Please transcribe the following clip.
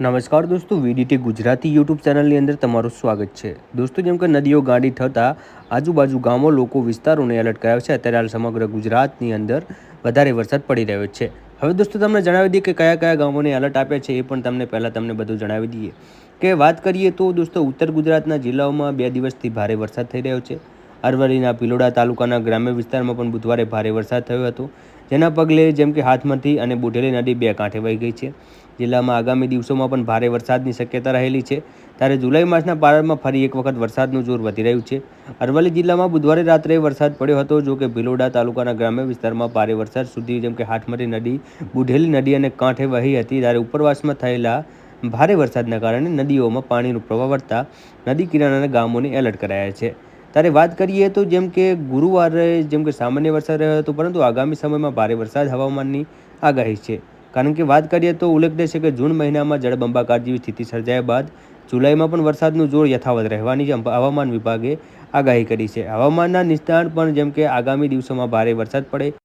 નમસ્કાર દોસ્તો VDT Gujarati YouTube ચેનલની અંદર તમારું સ્વાગત છે. દોસ્તો, જેમ કે નદીઓ ગાંડી થતાં આજુબાજુ ગામો લોકો વિસ્તારોને એલર્ટ કરાયો છે. અત્યારે હાલ સમગ્ર ગુજરાતની અંદર વધારે વરસાદ પડી રહ્યો છે. હવે દોસ્તો, તમને જણાવી દઈએ કે કયા કયા ગામોને એલર્ટ આપ્યા છે એ પણ તમને પહેલાં તમને બધું જણાવી દઈએ. કે વાત કરીએ તો દોસ્તો, ઉત્તર ગુજરાતના જિલ્લાઓમાં બે દિવસથી ભારે વરસાદ થઈ રહ્યો છે. અરવલ્લીના પિલોડા તાલુકાના ગ્રામ્ય વિસ્તારમાં પણ બુધવારે ભારે વરસાદ થયો હતો. જેના પગલે જેમ કે હાથમતી અને બુઢેલી નદી બે કાંઠે વહી ગઈ છે. જિલ્લામાં આગામી દિવસોમાં પણ ભારે વરસાદની શક્યતા રહેલી છે. ત્યારે જુલાઈ માસના પ્રારંભમાં ફરી એક વખત વરસાદનું જોર વધી રહ્યું છે. અરવલ્લી જિલ્લામાં બુધવારે રાત્રે વરસાદ પડ્યો હતો. જો કે ભિલોડા તાલુકાના ગ્રામ્ય વિસ્તારમાં ભારે વરસાદ સુધી જેમ કે હાથમતી નદી, બુઢેલી નદી અને કાંઠે વહી હતી. ત્યારે ઉપરવાસમાં થયેલા ભારે વરસાદના કારણે નદીઓમાં પાણીનું પ્રવાહ વધતા નદી કિનારાના ગામોને એલર્ટ કરાયા છે. ત્યારે વાત કરીએ તો જેમ કે ગુરુવારે જેમ કે સામાન્ય વરસાદ રહ્યો હતો, પરંતુ આગામી સમયમાં ભારે વરસાદ હવામાનની આગાહી છે. કારણ કે વાત કરીએ તો ઉલ્લેખનીય છે કે જૂન મહિનામાં જળબંબાકાર જેવી સ્થિતિ સર્જાયા બાદ જુલાઈમાં પણ વરસાદનું જોર યથાવત રહેવાની હવામાન વિભાગે આગાહી કરી છે. હવામાનના નિષ્ણાત પણ જેમ કે આગામી દિવસોમાં ભારે વરસાદ પડે